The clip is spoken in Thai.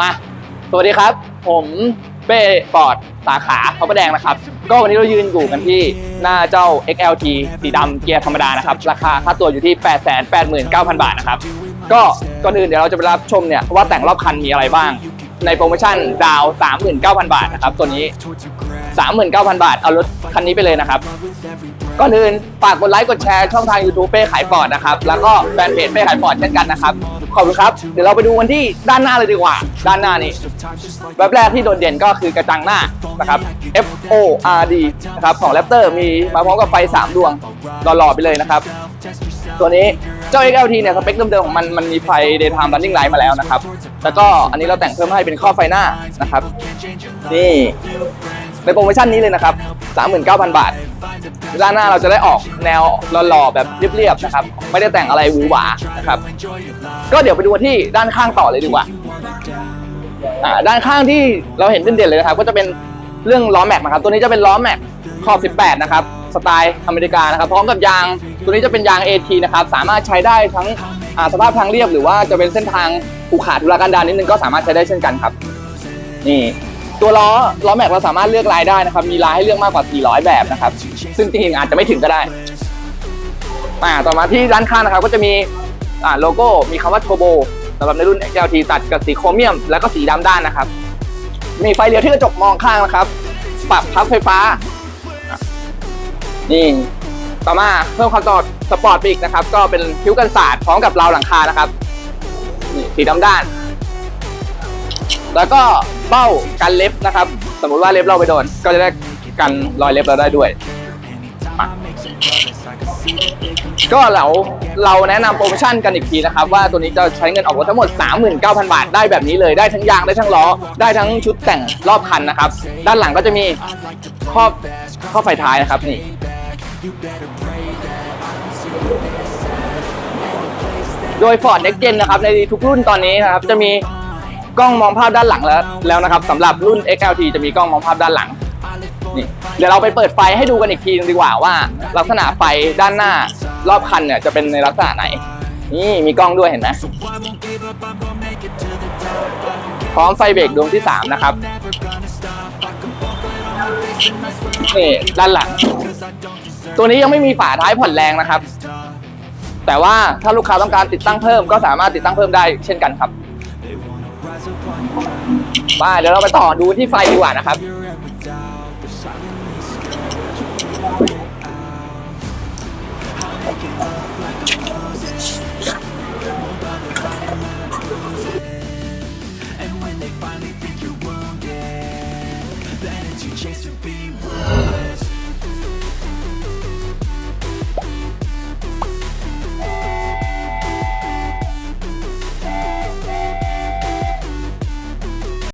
มาสวัสดีครับ ผมเป้ปอดสาขาพระประแดงนะครับ ก็วันนี้เรายืนอยู่กันที่หน้าเจ้า XLT สีดำเกียร์ธรรมดานะครับ ราคาค่าตัวอยู่ที่ 889,000 บาทนะครับ ก็ก่อนอื่นเดี๋ยวเราจะไปรับชมเนี่ยว่าแต่งรอบคันมีอะไรบ้าง ในโปรโมชั่นดาว 39,000 บาทนะครับ ตัวนี้ 39,000 บาท เอารถคันนี้ไปเลยนะครับก่อนอื่นฝากกดไลค์กดแชร์ช่องทาง YouTube เป้ขายปอดนะครับ แล้วก็แฟนเพจเป้ขายปอดเช่นกันนะครับ ขอบคุณครับ เดี๋ยวเราไปดูกันที่ด้านหน้าเลยดีกว่า ด้านหน้านี้แบบแรกที่โดดเด่นก็คือกระจังหน้านะครับ F O R D นะครับของ Raptor มีมาพร้อมกับไฟ 3 ดวงหล่อๆไปเลยนะครับ ตัวนี้เจ้า XLT เนี่ยสเปคเดิมๆของมันมันมีไฟ daytime running light มาแล้วนะครับ แล้วก็อันนี้เราแต่งเพิ่มให้เป็นข้อไฟหน้านะครับ นี่ ในโปรโมชั่นนี้เลยนะครับ 39,000 บาทด้านหน้าเราจะได้ออกแนวหล่อๆแบบเรียบๆนะครับ ไม่ได้แต่งอะไรหวือหวานะครับ ก็เดี๋ยวไปดูที่ด้านข้างต่อเลยดีกว่าอ่าด้านข้างที่เราเห็นเด่นๆเลยนะครับ ก็จะเป็นเรื่องล้อแม็กนะครับ ตัวนี้จะเป็นล้อแม็กขอบ 18 นะครับ สไตล์อเมริกานะครับ พร้อมกับยาง ตัวนี้จะเป็นยาง AT นะครับ สามารถใช้ได้ทั้งสภาพทางเรียบหรือว่าจะเป็นเส้นทางภูขาทุรกันดารนิดนึงก็สามารถใช้ได้เช่นกันครับ นี่ ตัวล้อล้อแม็กเราสามารถเลือกลายได้นะครับ มีลายให้เลือกมากกว่า 400 แบบนะครับ ซึ่งจริงๆอาจจะไม่ถึงก็ได้อ่าต่อมาที่ด้านข้างนะครับ ก็จะมีอ่าโลโก้มีคำว่าโทโบสำหรับในรุ่น XLT ตัดกับสีโครเมียม แล้วก็สีดำด้านนะครับ มีไฟเลี้ยวที่กระจกมองข้างนะครับ ปรับพับไฟฟ้า นี่ ต่อมาเพิ่มความสปอร์ตสปอร์ตปีกนะครับ ก็เป็นคิ้วกันศาสตร์พร้อมกับราวหลังคานะครับ นี่สีดำด้าน แล้วก็ เบ้ากันเล็บนะครับ สมมุติว่าเล็บเราไปโดน ก็จะได้กันรอยเล็บเราได้ด้วยก็เราเราแนะนำโปรโมชั่นกันอีกทีนะครับ ว่าตัวนี้จะใช้เงินออกรถทั้งหมด 39,000 บาทได้แบบนี้เลยได้ทั้งยางได้ทั้งล้อ ได้ทั้งชุดแต่งรอบคันนะครับ ด้านหลังก็จะมีครอบครอบไฟท้ายนะครับนี่โดย Ford Next Gen นะครับในทุกรุ่นตอนนี้นะครับจะมี กล้องมองภาพด้านหลังแล้วแล้วนะครับสำหรับรุ่น XLT จะมีกล้องมองภาพด้านหลังนี่เดี๋ยวเราไปเปิดไฟให้ดูกันอีกทีนึงดีกว่าว่า ลักษณะไฟด้านหน้ารอบคันเนี่ยจะเป็นในลักษณะไหน นี่มีกล้องด้วยเห็นไหมพร้อมไฟเบรกดวงที่ 3 นะครับนี่ด้านหลัง ตัวนี้ยังไม่มีฝาท้ายผ่อนแรงนะครับ แต่ว่าถ้าลูกค้าต้องการติดตั้งเพิ่มก็สามารถติดตั้งเพิ่มได้เช่นกันครับ มาเดี๋ยวเราไปต่อดูที่ไฟดีกว่านะครับ And when they finally think you're wounded, the energy chase to be